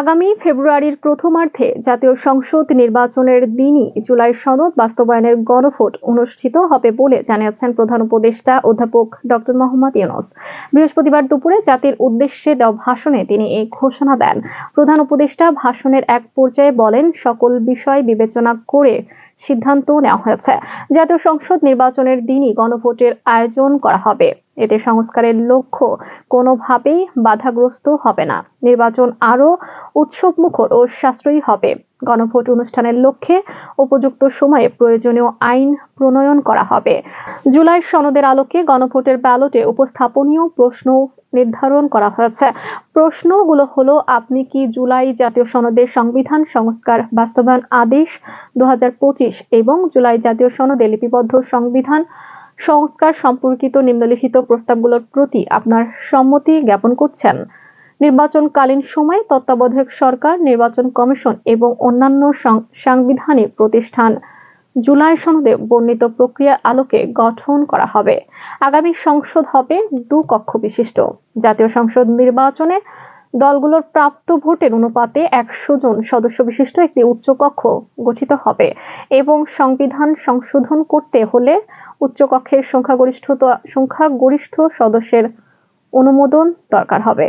আগামী ফেব্রুয়ারির প্রথমার্ধে জাতীয় সংসদ নির্বাচনের দিনই জুলাই সনদ বাস্তবায়নের গণভোট অনুষ্ঠিত হবে বলে জানিয়েছেন প্রধান উপদেষ্টা অধ্যাপক ডক্টর মোহাম্মদ ইউনুস। বৃহস্পতিবার দুপুরে জাতির উদ্দেশ্যে দেওয়া ভাষণে তিনি এই ঘোষণা দেন। প্রধান উপদেষ্টা ভাষণের এক পর্যায়ে বলেন, সকল বিষয় বিবেচনা করে সিদ্ধান্ত নেওয়া হয়েছে। জাতীয় সংসদ নির্বাচনের দিনই গণভোটের আয়োজন করা হবে। এতে সংস্কারের লক্ষ্য কোনোভাবেই বাধাগ্রস্ত হবে না। নির্বাচন আরও উৎসবমুখর ও সাশ্রয়ী হবে। গণভোট অনুষ্ঠানের লক্ষ্যে উপযুক্ত সময়ে প্রয়োজনীয় আইন প্রণয়ন করা হবে। জুলাই সনদের আলোকে গণভোটের ব্যালটে উপস্থাপনীয় প্রশ্ন নির্ধারণ করা হয়েছে। প্রশ্নগুলো হলো, আপনি কি জুলাই জাতীয় সনদের সংবিধান, সংস্কার, বাস্তবায়ন আদেশ দুহাজার পঁচিশ এবং জুলাই জাতীয় সনদে লিপিবদ্ধ সংবিধান সংস্কার সম্পর্কিত নিম্নলিখিত প্রস্তাবগুলোর প্রতি আপনার সম্মতি জ্ঞাপন করছেন। নির্বাচনকালীন সময়ে তত্ত্বাবধায়ক সরকার, নির্বাচন কমিশন এবং অন্যান্য সাংবিধানিক প্রতিষ্ঠান জুলাই সনদে বর্ণিত প্রক্রিয়ার আলোকে গঠন করা হবে। আগামী সংসদ হবে দু কক্ষ বিশিষ্ট। জাতীয় সংসদ নির্বাচনে দলগুলোর প্রাপ্ত ভোটের অনুপাতে একশো জন সদস্য বিশিষ্ট একটি উচ্চকক্ষ গঠিত হবে এবং সংবিধান সংশোধন করতে হলে উচ্চকক্ষের সংখ্যাগরিষ্ঠতা সংখ্যাগরিষ্ঠ সদস্যের অনুমোদন দরকার হবে।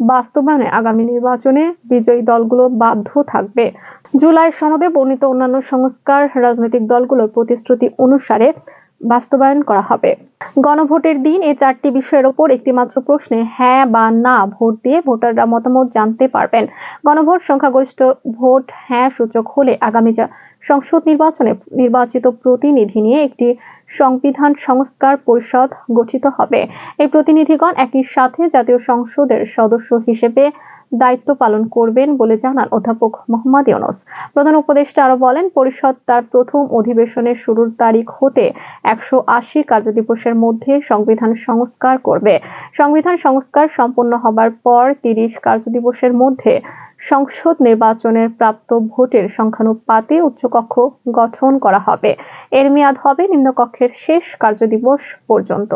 বাস্তবায়নে আগামী নির্বাচনে বিজয়ী দলগুলো বাধ্য থাকবে। জুলাই সনদে বর্ণিত অন্যান্য সংস্কার, রাজনৈতিক দলগুলোর প্রতিশ্রুতি অনুসারে বাস্তবায়ন করা হবে। গণভোটের দিন এই চারটি বিষয়ের ওপর একটি মাত্র প্রশ্নে হ্যাঁ বা না ভোট দিয়ে ভোটাররা মতামত জানতে পারবেন। গণভোট সংখ্যাগরিষ্ঠ ভোট হ্যাঁ সূচক হলে আগামী সংসদ নির্বাচনে নির্বাচিত প্রতিনিধি নিয়ে একটি সংবিধান সংস্কার পরিষদ গঠিত হবে। এই প্রতিনিধিগণ একই সাথে জাতীয় সংসদের সদস্য হিসেবে দায়িত্ব পালন করবেন বলে জানান অধ্যাপক মোহাম্মদ ইউনুস। প্রধান উপদেষ্টা আরও বলেন, পরিষদ তার প্রথম অধিবেশনের শুরুর তারিখ হতে একশো আশি কার্যদিবসের মধ্যে সংবিধান সংস্কার করবে। সংবিধান সংস্কার সম্পন্ন হবার পর তিরিশ কার্যদিবসের মধ্যে সংসদ নির্বাচনের প্রাপ্ত ভোটের সংখ্যানুপাতে উচ্চকক্ষ গঠন করা হবে। এর মেয়াদ হবে নিম্নকক্ষের শেষ কার্যদিবস পর্যন্ত।